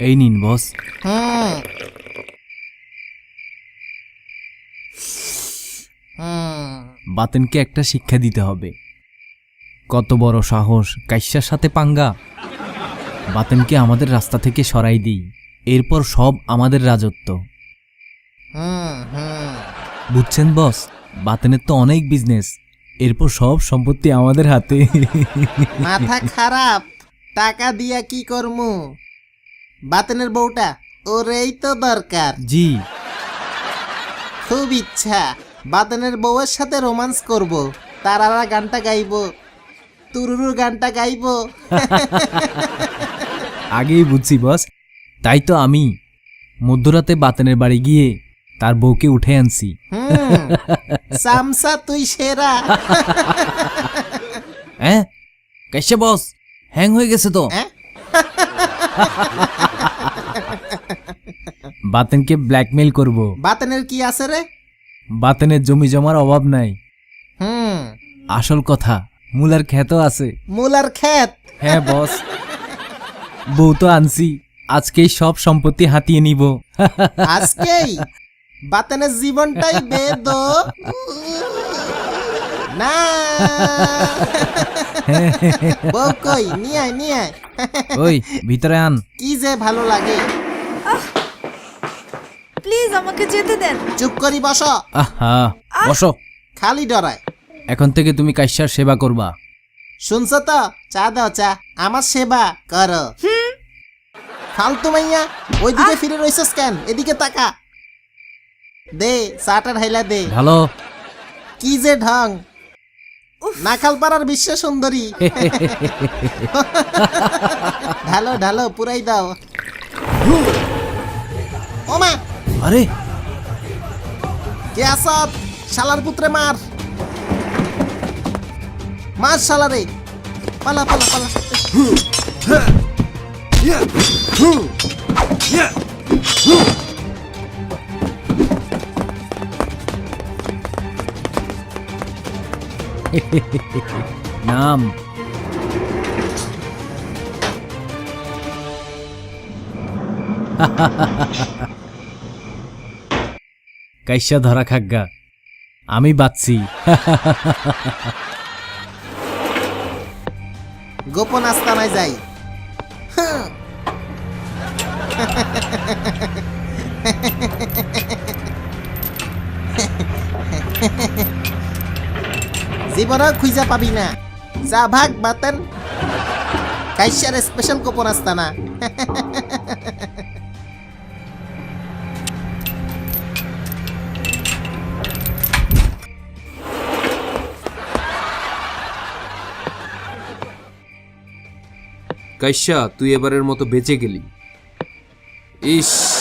এই নিন বস। হুম। বাতেনকে একটা শিক্ষা দিতে হবে। কত বড় সাহস কাইসার সাথে পাঙ্গা। বাতেনকে আমাদের রাস্তা থেকে সরাই দিই। এরপর সব আমাদের রাজত্ব। হুম হুম। বুঝছেন বস? বাতেনের তো অনেক বিজনেস এরপর সব সম্পত্তি আমাদের হাতে। মাথা খারাপ। টাকা দিয়া কি করমু? বাতেনের বউটা ওরেই তো দরকার। জি। খুব ইচ্ছা। বাতেনের বউয়ের সাথে রোমান্স করব। তারারা গানটা গাইবো। তুরুরু গানটা গাইবো। আগেই বুঝছি বস। তাই তো আমি। মধ্যরাতে বাতেনের বাড়ি গিয়ে তার বউকে উঠে আনছি। সামসা তুই সেরা। হ্যাঁ? কাইসা বস হ্যাং হয়ে গেছে তো। হ্যাঁ? বাতেনকে ব্ল্যাকমেল করব। বাতেনের কি আছে রে? বাতেনের জমি জমার অভাব নাই। হুম। আসল কথা মুলার খ্যাত আছে। মুলার ক্ষেত? হ্যাঁ বস। বউ তো আনছি আজকেই সব সম্পত্তি হাতিয়ে নিব। আজকেই? বাতেনের জীবনটাই বেদ। না। বউ কই? নিয়ে আয় নিয়ে আয়। ওই ভিতরে আন। কি যে ভালো লাগে। প্লিজ আমাকে যেতে দেন। চুপ করি বস। আহা বসো। খালি ডরায়। এখন থেকে তুমি কাইসার সেবা করবা। শুনছো তো? চা দাও চা। আমার সেবা কর। ফালতু মাইয়া ওইদিকে ফিরে রইছস কেন? এদিকে তাকা। দে চাটা ঢাইলা দে। ভালো। কি যে ঢং। নাখালপাড়ার বিশ্ব সুন্দরী। ঢালো ঢালো পুরাই দাও। ওমা আরে। কে আসত শালার পুত্রে মার। মার শালারে। পালা পালা পালা। নাম। কাইসা ধরা খাগ্গা। আমি বাচ্ছি। গোপন আস্তানায় যাই। জীবনেও খুঁজা পাবি না। যা ভাগ, বাতেন। কাইসার স্পেশাল গোপন আস্তানা কাইসা, তুই এবারের মতো বেঁচে গেলি। ইস।